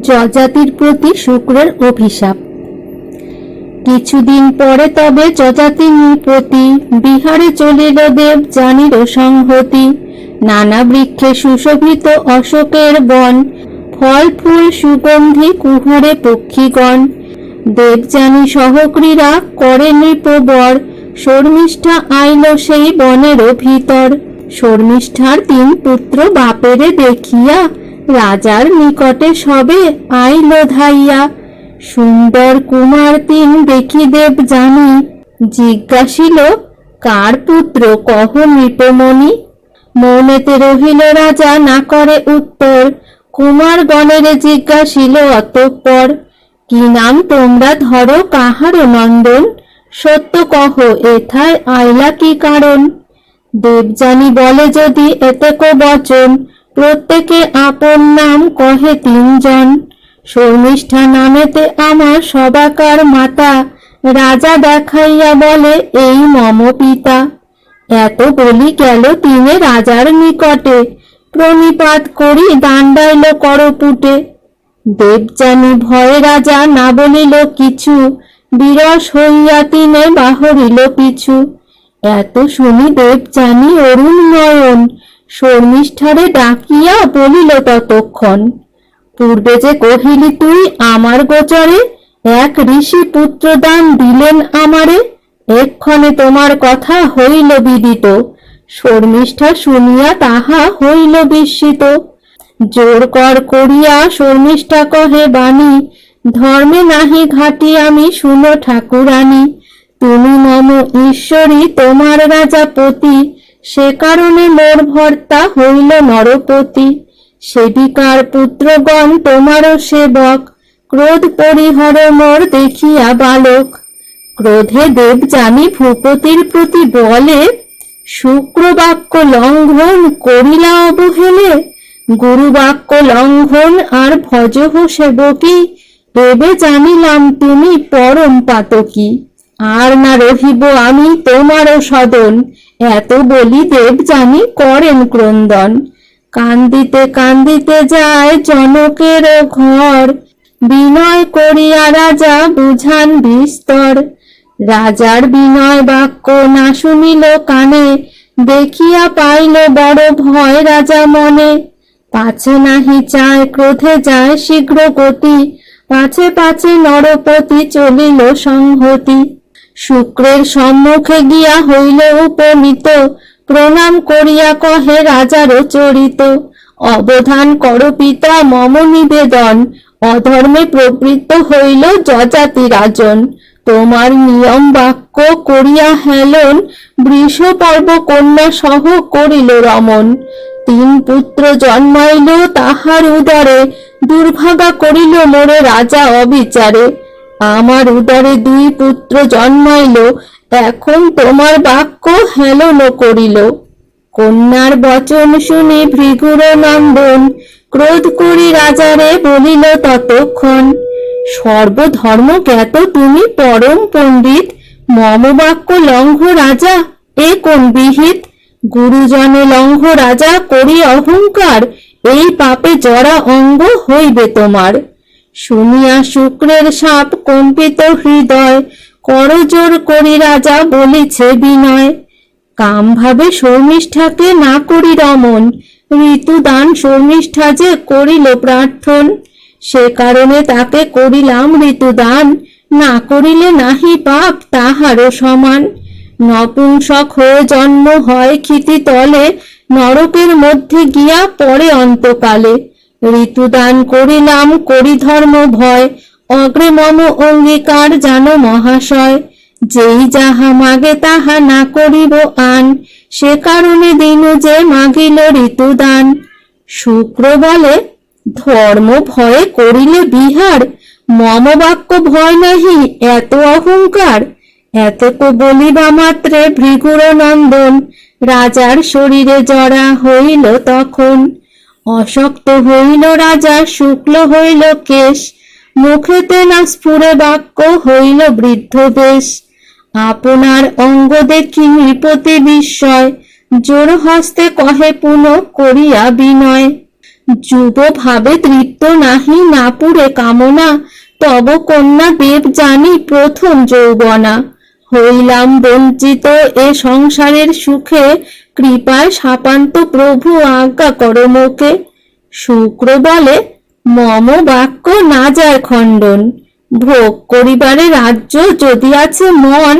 যজাতির প্রতি শুক্রের অভিশাপ। কিছুদিন পরে তবে যজাতি নৃপতি বিহারে চলিল দেব জানিল সংহতি। নানা বৃক্ষে সুশোভিত অশোকের বন, ফল, ফুল, সুগন্ধি কুহরে পক্ষীগণ। দেবযানী সহক্রীরা করে নৃপবর, শর্মিষ্ঠা আইল সেই বনেরও ভিতর। শর্মিষ্ঠার তিন পুত্র বাপেরে দেখিয়া রাজার নিকটে সবে আইল ধাইয়া। সুন্দর কুমার তিন দেখি দেব জানি। জিজ্ঞাসিল, কার পুত্র, কহ নৃপমণি? মৌনেতে রহিল, রাজা না করে উত্তর। কুমার গণের জিজ্ঞাসিল, অতঃপর, কি নাম তোমরা ধরো কাহারও নন্দন? সত্য কহ, এথায় আইলা কি কারণ? দেবযানী বলে, যদি এতে কো বচন প্রত্যেকে আপন নাম কহে তিনজন। শর্মিষ্ঠা নামেতে আমার সবাকার মাতা, রাজা দেখাইয়া বলে এই মম পিতা এত বলি গেল তিনে রাজার নিকটে, প্রণিপাত করি দাণ্ডাইল করপুটে। দেবযানী ভয়ে রাজা না বলিল কিছু, বিরস হইয়া তিনে বাহরিল পিছু। এত শুনি দেবযানী অরুণ নয়ন শর্মিষ্ঠারে ডাকিয়া বলিল ততক্ষণ, পূর্বে যে কহিলি তুই আমার গোচরে, এক ঋষি পুত্রদান দিলেন আমারে, এক্ষণে তোমার কথা হইল বিদিত শর্মিষ্ঠা শুনিয়া তাহা হইল বিস্মিত। জোর কর করিয়া শর্মিষ্ঠা কহে, বাণী, ধর্মে নাহি ঘাটি আমি, শুনো ঠাকুরানী, তুমি মম ঈশ্বরী, তোমার রাজা পতি সে কারণে মোর ভর্তা হইল নরপতি। সেবিকার পুত্রগণ তোমারও সেবক, ক্রোধ পরিহর মোর দেখিয়া বালক। ক্রোধে দেব জানি ভূপতির প্রতি বলে, শুক্রবাক্য লঙ্ঘন করিলা অবহেলে, গুরুবাক্য লঙ্ঘন আর ভজহ সেবকী এবে জানিলাম তুমি পরম পাতকী। আর না রহিব আমি তোমারও সদন এত বলি দেব জানি করেন ক্রন্দন। কান্দিতে কান্দিতে যায় জনকের ঘর। বিনয় করিয়া রাজা বুঝান বিস্তর। রাজার বিনয় বাক্য না শুনিল কানে, দেখিয়া পাইল বড় ভয় রাজা মনে। পাছে নাহি চায়, ক্রোধে যায় শীঘ্র গতি। পাছে পাছে নরপতি চলিল সংহতি। শুক্রের সম্মুখে গিয়া হইল উপনীত। প্রণাম করিয়া কহে রাজারও চরিত। অবধান কর পিতা, মম নিবেদন। অধর্মে প্রবৃত্ত হইল যজাতি রাজন তোমার নিয়ম বাক্য করিয়া হেলন বৃষ পর্ব কন্যা সহ করিল রমন। তিন পুত্র জন্মাইল তাহার উদারে, দুর্ভাগা করিল মোরে রাজা অবিচারে। আমার উদারে দুই পুত্র জন্মাইল, এখন তোমার বাক্য হেলন করিল। কন্যার বচন শুনে ভৃগুর নন্দন ক্রোধ করি রাজারে বলিল ততক্ষণ, সর্বধর্ম জ্ঞাত তুমি পরম পণ্ডিত, মম বাক্য লঙ্ঘ রাজা, এ কোন বিহিত? গুরুজনে লঙ্ঘ রাজা করি অহংকার, এই পাপে জরা অঙ্গ হইবে তোমার। শুনিয়া শুক্রের সাপ কম্পিত হৃদয়, করজোর করি রাজা বলিছে বিনয়। কাম ভাবে শর্মিষ্ঠাকে না করি রমন ঋতুদান শর্মিষ্ঠা যে করিল প্রার্থন, সে কারণে তাকে করিলাম ঋতুদান, না করিলে নাহি পাপ তাহারও সমান। নপুংসক হয়ে জন্ম হয় ক্ষিতি তলে নরকের মধ্যে গিয়া পরে অন্তকালে। ঋতুদান করিলাম করি ধর্ম ভয় অগ্রে মম অঙ্গীকার জানো মহাশয়। যেই যাহা মাগে তাহা না করিব আন, সে কারণে দিনু যে মাগিল ঋতুদান। শুক্র বলে, ধর্ম ভয়ে করিলে বিহার, মম বাক্য ভয় নাহি, এত অহংকার। এতক বলিবা মাত্রে ভৃগুর নন্দন, রাজার শরীরে জড়া হইল তখন। অশক্ত হইল রাজা, শুক্ল হইল কেশ, মুখেতে না স্ফুরে বাক্য হইল বৃদ্ধ বেশ আপনার অঙ্গ দেখি নৃপতি বিস্ময়, জোর হস্তে কহে পুনঃ করিয়া বিনয়। যুব ভাবে তৃপ্ত নাহি না পুরে কামনা, তব কন্যা দেব জানি প্রথম যৌবনা। হইলাম বঞ্চিত, এ সংসারের সুখে কৃপায় সাপান্ত প্রভু আজ্ঞা করো শুক্র বলে মম বাক্য না যায় খণ্ডন, ভোগ করিবারে রাজ্য যদি আছে মন,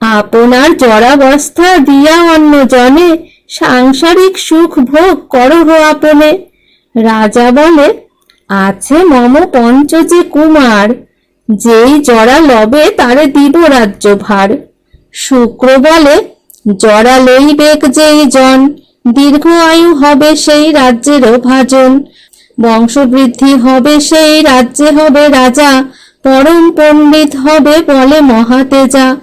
আপনার জরাবস্থা দিয়া অন্য জনে সাংসারিক সুখ ভোগ করহ আপনে। রাজা বলে, আছে মম পঞ্চজে কুমার যেই জরা লবে তারে দিব রাজ্য ভার শুক্র বলে জরা লইবেক যেই জন, দীর্ঘ আয়ু হবে সেই রাজ্যেরও ভাজন। বংশবৃদ্ধি হবে সেই রাজ্যে হবে রাজা, পরম পণ্ডিত হবে বলে মহাতেজা।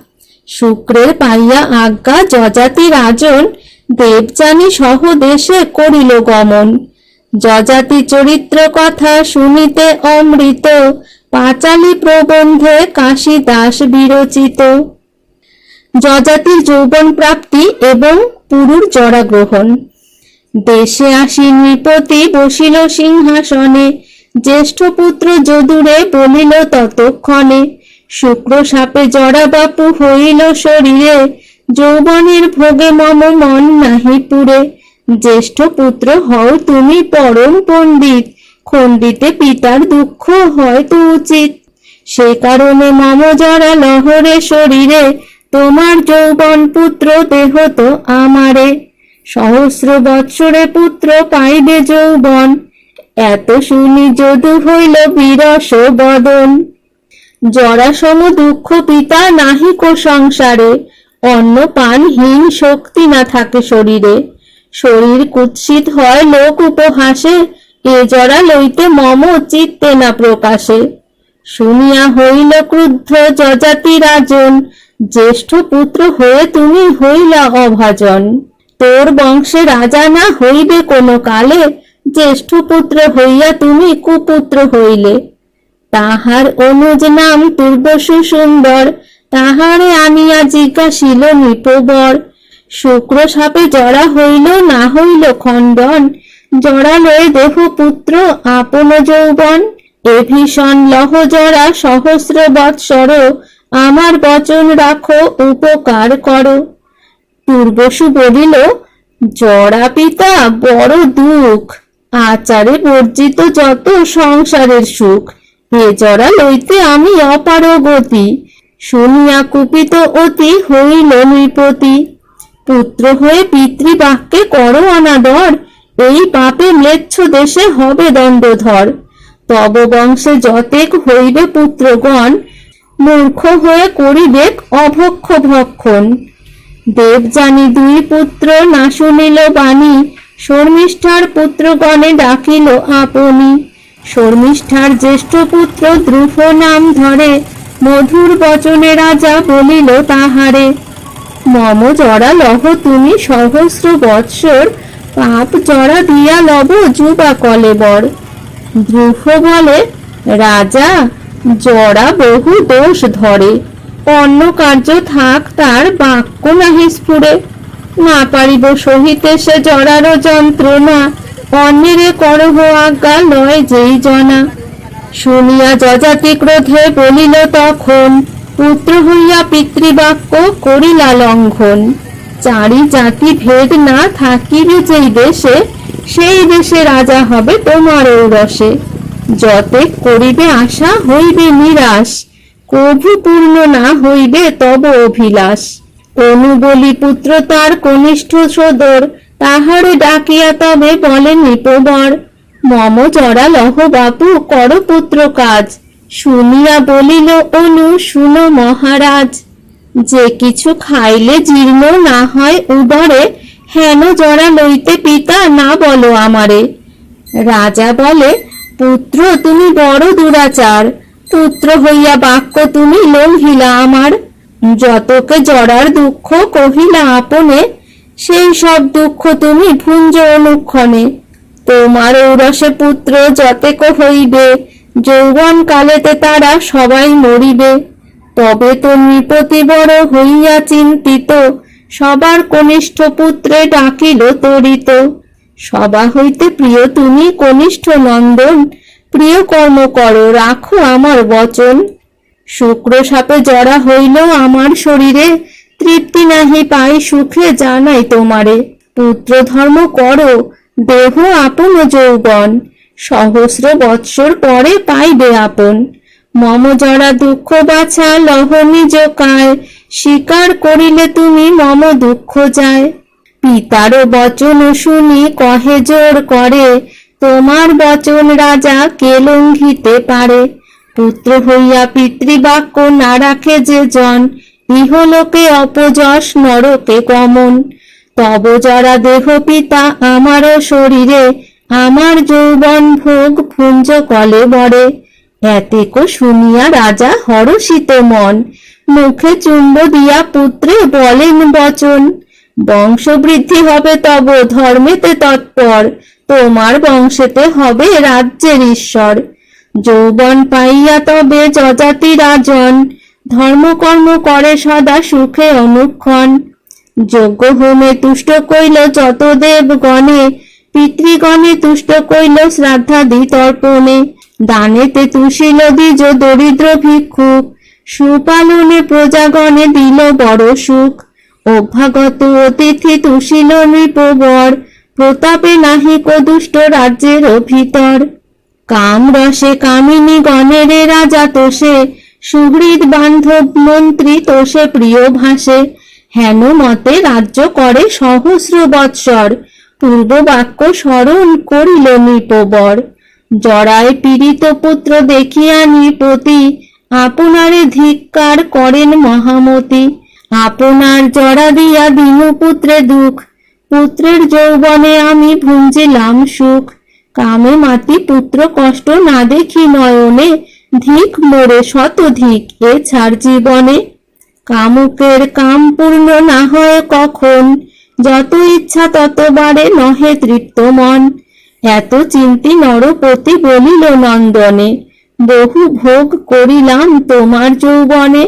শুক্রের পাইয়া আজ্ঞা যজাতি রাজন, দেবযানী সহ দেশে করিল গমন। যজাতি চরিত্র কথা শুনিতে অমৃত পাঁচালী প্রবন্ধে কাশী দাস বিরচিত। যজাতির যৌবন প্রাপ্তি এবং পুরুর জরা গ্রহণ। দেশে আসি নৃপতি বসিল সিংহাসনে, জ্যেষ্ঠ পুত্র যদুরে বলিল ততক্ষণে, শুক্র সাপে জরা বাপু হইল শরীরে, যৌবনের ভোগে মম মন নাহি পুরে। জ্যেষ্ঠ পুত্র হও তুমি পরম পণ্ডিত খণ্ডিতে পিতার দুঃখ হয়তো উচিত। সে কারণে মম জরা লহরে শরীরে, তোমার যৌবন পুত্র দেহ তো আমারে। সহস্র বৎসরে পুত্র পাইবে যৌবন, এত শুনি যদু হইল বিরস বদন। জরাসম দুঃখ পিতা নাহিক সংসারে, অন্ন পান হীন শক্তি না থাকে শরীরে। শরীর কুৎসিত হয় লোক উপহাসে এ জরা লইতে মম চিত্তে না প্রকাশে। শুনিয়া হইল ক্রুদ্ধ যজাতি রাজন, জ্যেষ্ঠ পুত্র হয়ে তুমি হইলা অভাজন। তোর বংশে রাজা না হইবে কোনো কালে, জ্যেষ্ঠ পুত্র হইয়া তুমি কুপুত্র হইলে। তাহার অনুজ নাম পূর্বসু সুন্দর, তাহারে আনিয়া জিজ্ঞাসিল নিপবর। শুক্র সাপে জড়া হইল, না হইল খণ্ডন জড়া লয়ে দেহ পুত্র আপন যৌবন, এ ভীষণ লহ জরা সহস্র বৎসর, আমার বচন রাখো, উপকার করো। পূর্বসু বলিল, জড়া পিতা, বড় দুঃখ। আচারে বর্জিত যত সংসারের সুখ, এ জড়া লইতে আমি অপারগতি শুনিয়া কুপিত অতি হইল নৃপতি। পুত্র হয়ে পিতৃবাক্যে করো অনাদর এই পাপে ম্লেচ্ছ দেশে হবে দণ্ডধর। তব বংশে যতেক হইবে পুত্রগণ, মূর্খ হয়ে করিবে অভক্ষ ভক্ষণ। দেবযানী দুই পুত্র না শুনিল বাণী, শর্মিষ্ঠার পুত্রগণে ডাকিল আপনি। শর্মিষ্ঠার জ্যেষ্ঠ পুত্র দ্রুফ নাম ধরে, মধুর বচনে রাজা বলিল তাহারে, মম জরা লহ তুমি সহস্র বৎসর পাপ জড়া দিয়া লব যুবা কলেবর দ্রুফ বলে, রাজা জরা বহু দোষ ধরে। অন্য কার্য থাক তার বাক্য নাহি স্ফুরে। না পারিব সহিতে সে জরারও যন্ত্রণা। অন্যেরে করহ আজ্ঞা, লয় যেই জনা। শুনিয়া যজাতি ক্রোধে বলিল, তখন পুত্র হইয়া পিতৃবাক্য করিলা লঙ্ঘন। চারি জাতি ভেদ না থাকিবে যেই দেশে, সেই দেশে রাজা হবে তোমার ঔরসে। যতে করিবে আশা, হইবে নিরাশ। কভু পূর্ণ না হইবে তব অভিলাষ। অনুবলি পুত্র তার কনিষ্ঠ সদর, তাহারে ডাকিয়া তবে বলে নিপবর, মম জরা লহ বাপু, কর পুত্র কাজ। শুনিয়া বলিল, অনু, শুনো মহারাজ। যে কিছু খাইলে জীর্ণ না হয় উদরে হেন জরা লইতে পিতা না বলো আমারে। রাজা বলে, পুত্র, তুমি বড় দুরাচার। পুত্র হইয়া বাক্য তুমি লঙ্ঘিলা আমার। যতকে জড়ার দুঃখ কহিলা আপনে, সেই সব দুঃখ তুমি ভুঞ্জ অনুক্ষণে। তোমার ঔরসে পুত্র যতেক হইবে যৌবন কালেতে তারা সবাই মরিবে। তবে তো নৃপতি বড় হইয়া চিন্তিত। সবার কনিষ্ঠ পুত্রে ডাকিল তরিত। সবা হইতে প্রিয়, তুমি কনিষ্ঠ নন্দন। প্রিয় কর্ম করো, রাখো আমার বচন। শুক্র সাপে জড়া হইল আমার শরীরে। তৃপ্তি নাহি পাই, সুখে জানাই তোমারে। পুত্র ধর্ম করো, দেহ আপন যৌবন। সহস্র বৎসর পরে পাইবে আপন। মম জরা দুঃখ বাছা, লহ নিজ কায়। স্বীকার করিলে তুমি মম দুঃখ যায়। পিতার বচন শুনি কহে জোর করে, তোমার বচন রাজা কে লঙ্ঘিতে পারে? পুত্র হইয়া পিতৃবাক্য না রাখে যে জন, ইহলোকে অপযশ নরকে কমন তব যারা দেহ পিতা আমারও শরীরে, আমার যৌবন ভোগ ফুঞ্জ কলে বড়ে এতেক শুনিয়া রাজা হরষিত মন। মুখে চুম্ব দিয়া পুত্রে বলেন বচন, বংশবৃদ্ধি হবে তব, ধর্মেতে তৎপর। তোমার বংশেতে হবে রাজ্যের ঈশ্বর। যৌবন পাইয়া তবে যজাতি রাজন, ধর্মকর্ম করে সদা সুখে অনুক্ষণ। যজ্ঞ হোমে তুষ্ট কইল যত দেব গণে পিতৃগণে তুষ্ট কইল শ্রাদ্ধাদি তর্পণে। দানেতে তুষিল দ্বিজ দরিদ্র ভিক্ষুক সুপালনে প্রজাগণে দিল বড় সুখ। অভ্যাগত অতিথি তুষিল নৃপবর প্রতাপে নাহিক দুষ্ট রাজ্যের ভিতর কাম রসে কামিনী গণেরে রাজা তোষে, সুহৃদ বান্ধব মন্ত্রী তোষে প্রিয় ভাষে হেন মতে রাজ্য করে সহস্র বৎসর, পূর্ব বাক্য স্মরণ করিল নৃপবর জড়ায় পীড়িত পুত্র দেখিয়া নৃপতি আপনারে ধিক্কার করেন মহামতি। আপনার জড়া দিয়া দিনু পুত্রে দুঃখ, পুত্রের যৌবনে আমি ভুঞ্জিলাম সুখ। কামে মাতি পুত্র কষ্ট না দেখি নয়নে, ধিক মোরে শত ধিক এ ছাড় জীবনে। কামুকের কাম পূর্ণ না হয় কখন, যত ইচ্ছা তত বাড়ে নহে তৃপ্ত মন। এত চিন্তি নরপতি বলিল নন্দনে, বহু ভোগ করিলাম তোমার যৌবনে,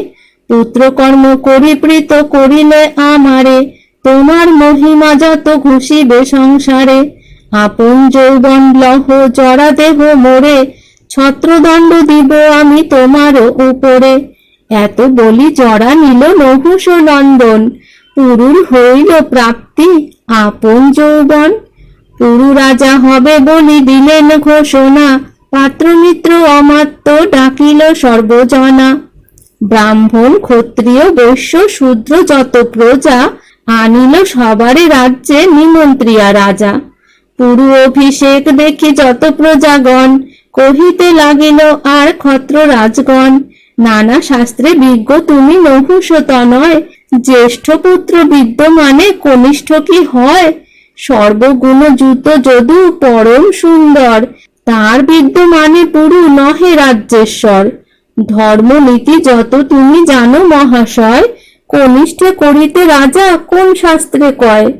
পুত্রকর্ম করি প্রীত করিলে আমারে, তোমার মহিমা যত ঘুষিবে সংসারে, আপন যৌবন লহ, জরা দেহ মোরে, ছত্রদণ্ড দিব আমি তোমারও উপরে। এত বলি জরা নিল নহুষ নন্দন, পুরুর হইল প্রাপ্তি আপন যৌবন। পুরু রাজা হবে বলি দিলেন ঘোষণা। পাত্রমিত্র অমাত্য ডাকিল সর্বজনা। ব্রাহ্মণ, ক্ষত্রিয়, বৈশ্য, শূদ্র যত প্রজা আনিল সবারে রাজ্যে নিমন্ত্রিয়া রাজা। পুরু অভিষেক দেখি যত প্রজাগণ কহিতে লাগিল, আর ক্ষত্র রাজগণ, নানা শাস্ত্রে বিজ্ঞ তুমি নহুষত নয়। জ্যেষ্ঠ পুত্র বিদ্যমানে কনিষ্ঠ কি হয়? সর্বগুণ যুত যদু পরম সুন্দর। তার বিদ্যমানে পুরু নহে রাজ্যেশ্বর। ধর্মনীতি যত তুমি জানো মহাশয়, কনিষ্ঠে করিতে রাজা কোন শাস্ত্রে কয়?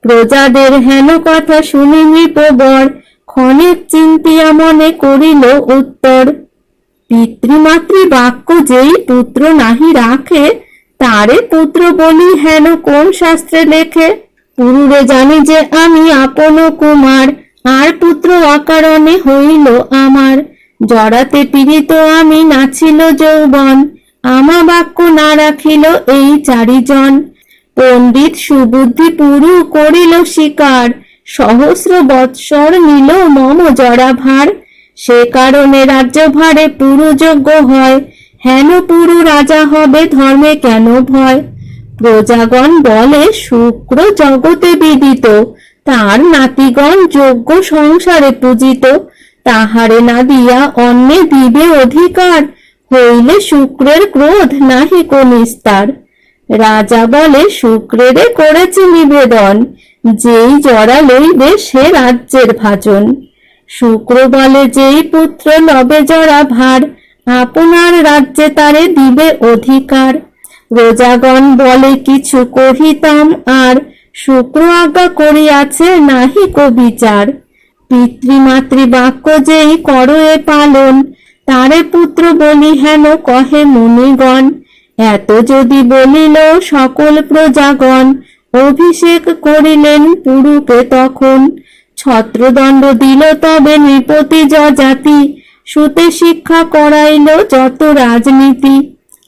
প্রজাদের হেন কথা শুনি নৃপবর ক্ষণেক চিন্তিয়া মনে করিল উত্তর, পিতৃমাতৃ বাক্য যেই পুত্র নাহি রাখে, তারে পুত্র বলি হেন কোন শাস্ত্রে লেখে? পুরুরে জানি যে আমি আপন কুমার, আর পুত্র অকারণে হইল আমার। জড়াতে পীড়িত আমি নাছিল যৌবন, আমা বাক্য না রাখিল এই চারিজন। পণ্ডিত সুবুদ্ধি পুরু করিল শিকার, সহস্র বৎসর নিল মম জড়া ভার সে কারণে রাজ্যভারে পুরু যোগ্য হয়, হেন পুরু রাজা হবে ধর্মে কেন ভয়? প্রজাগণ বলে, শুক্র জগতে বিদিত। তার নাতিগণ যোগ্য সংসারে পূজিত। তাহারে না দিয়া অন্যে দিবে অধিকার। হইলে শুক্রের ক্রোধ নাহি কনিস্তার। রাজা বলে, শুক্রেরে করেছে নিবেদন। যেই জড়া লইবে, সে রাজ্যের ভাজন। শুক্র বলে, যেই পুত্র লবে জড়া ভার, আপনার রাজ্যে তারে দিবে অধিকার। প্রজাগণ বলে কিছু কহিতাম, আর শুক্র আজ্ঞা করিয়াছে নাহি বিচার পিতৃমাতৃ বাক্য যেই করো এ পালন, তারে পুত্র বলি হেন কহে মুনিগণ। এত যদি বলিল সকল প্রজাগণ, অভিষেক করিলেন পুরুকে তখন। ছত্রদণ্ড দিল তবে নৃপতি যজাতি, সুতে শিক্ষা করাইল যত রাজনীতি।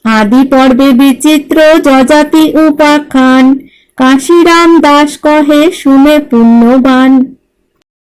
আদি পর্বে বিচিত্র যজাতি উপাখ্যান। কাশিরাম দাস কহে শুনে পুণ্যবান।